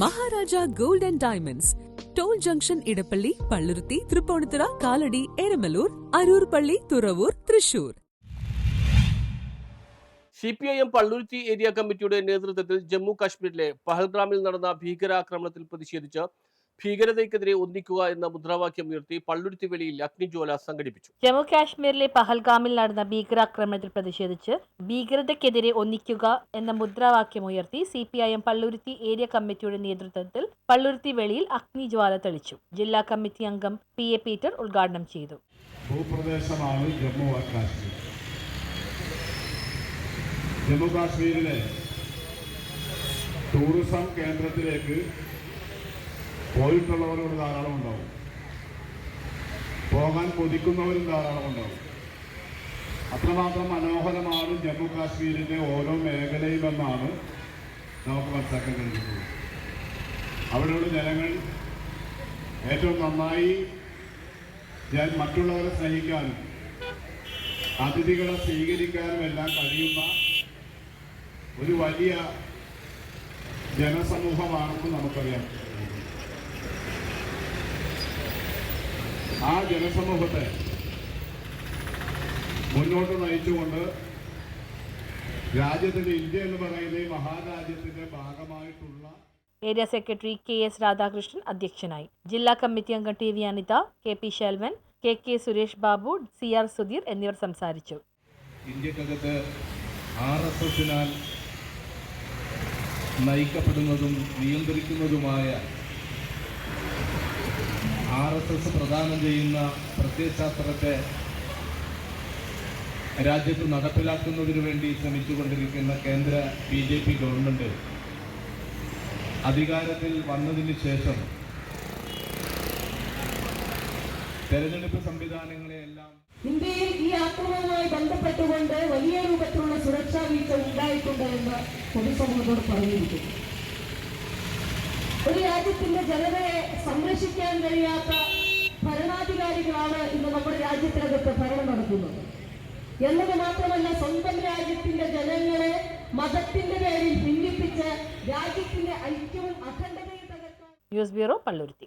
Maharaja gold and diamonds. Toll junction Edappally Palluruthy Tripunithura Kalady Eramalloor Aroor പള്ളി Thuravoor Thrissur. C P I M Palluruthy area കമ്മിറ്റിയുടെ നേതൃത്വത്തിൽ ജമ്മു കാശ്മീരിലെ പഹൽഗ്രാമിൽ നടന്ന ഭീകരാക്രമണത്തിൽ പ്രതിഷേധിച്ച് ഭീകരതയ്ക്കെതിരെ ഒന്നിക്കുക എന്ന മുദ്രാവാക്യം ഉയർത്തി പള്ളുരുത്തി വെളിയിൽ അഗ്നിജ്വാല സംഘടിപ്പിച്ചു. ജമ്മു കാശ്മീരിലെ പഹൽഗാമിൽ നടന്ന ഭീകരാക്രമണത്തിൽ പ്രതിഷേധിച്ച് ഭീകരതയ്ക്കെതിരെ ഒന്നിക്കുക എന്ന മുദ്രാവാക്യം ഉയർത്തി C P I M Palluruthy area കമ്മിറ്റിയുടെ നേതൃത്വത്തിൽ പള്ളുരുത്തി വെളിയിൽ അഗ്നിജ്വാല തെളിച്ചു. ജില്ലാ കമ്മിറ്റി അംഗം പി എ പീറ്റർ ഉദ്ഘാടനം ചെയ്തു. ഭൂപ്രദേശമാണ് ജമ്മു ആൻഡ് കാശ്മീർ. ജമ്മു കാശ്മീരിലെ ടൂറിസം കേന്ദ്രത്തിലേക്ക് പോയിട്ടുള്ളവരോട് ധാരാളം ഉണ്ടാവും. പോകാൻ കൊതിക്കുന്നവരും ധാരാളം ഉണ്ടാവും. അത്രമാത്രം മനോഹരമാണ് ജമ്മു കാശ്മീരിന്റെ ഓരോ മേഖലയിലെന്നാണ് നമുക്ക് മനസ്സിലാക്കാൻ കഴിയുന്നത്. അവിടെയുള്ള ജനങ്ങൾ ഏറ്റവും നന്നായി ഞാൻ മറ്റുള്ളവരെ സ്നേഹിക്കാനും അതിഥികളെ സ്വീകരിക്കാനും എല്ലാം കഴിയുന്ന ഒരു വലിയ ജനസമൂഹമാണെന്ന് നമുക്കറിയാം. ആ ജനസമൂഹത്തെ മുന്നോട്ട് നയിച്ചുകൊണ്ട് രാജ്യത്തിന്റെ ഇന്ത്യ എന്ന് പറയുന്ന ഈ മഹാരാജ്യത്തിന്റെ ഭാഗമായിട്ടുള്ള area secretary K S Radhakrishnan അധ്യക്ഷനായി. ജില്ലാ കമ്മിറ്റി അംഗം T V Anitha K P Selvan K K Suresh Babu C R Sudheer എന്നിവർ സംസാരിച്ചു. ഇന്ത്യക്കകത്ത് ആർ എസ് എസിനാൽ നയിക്കപ്പെടുന്നതും നിയന്ത്രിക്കുന്നതുമായ ആർ എസ് എസ് പ്രദാനം ചെയ്യുന്ന പ്രത്യയശാസ്ത്രത്തെ രാജ്യത്ത് നടപ്പിലാക്കുന്നതിനു വേണ്ടി ശ്രമിച്ചുകൊണ്ടിരിക്കുന്ന കേന്ദ്ര ബി ജെ പി ഗവൺമെന്റ് അധികാരത്തിൽ വന്നതിന് ശേഷം തെരഞ്ഞെടുപ്പ് സംവിധാനങ്ങളെയെല്ലാം ഇന്ത്യയിൽ ഈ ആക്രമണവുമായി ബന്ധപ്പെട്ടുകൊണ്ട് വലിയ രൂപത്തിലുള്ള സുരക്ഷാ വീഴ്ച ഉണ്ടായിട്ടുണ്ട് എന്ന് പൊതുസമൂഹത്തോട് പറഞ്ഞിരിക്കുന്നു. ഒരു രാജ്യത്തിന്റെ ജനതയെ സംരക്ഷിക്കാൻ കഴിയാത്ത ഭരണാധികാരികളാണ് ഇന്ന് നമ്മുടെ രാജ്യത്തിനകത്ത് ഭരണം നടത്തുന്നത്. എന്നത് മാത്രമല്ല സ്വന്തം രാജ്യത്തിന്റെ ജനങ്ങളെ മതത്തിന്റെ പേരിൽ ഭിന്നിപ്പിച്ച് രാജ്യത്തിന്റെ ഐക്യവും അഖണ്ഡതയും തകർക്കാൻ ന്യൂസ് ബ്യൂറോ പള്ളുരുത്തി.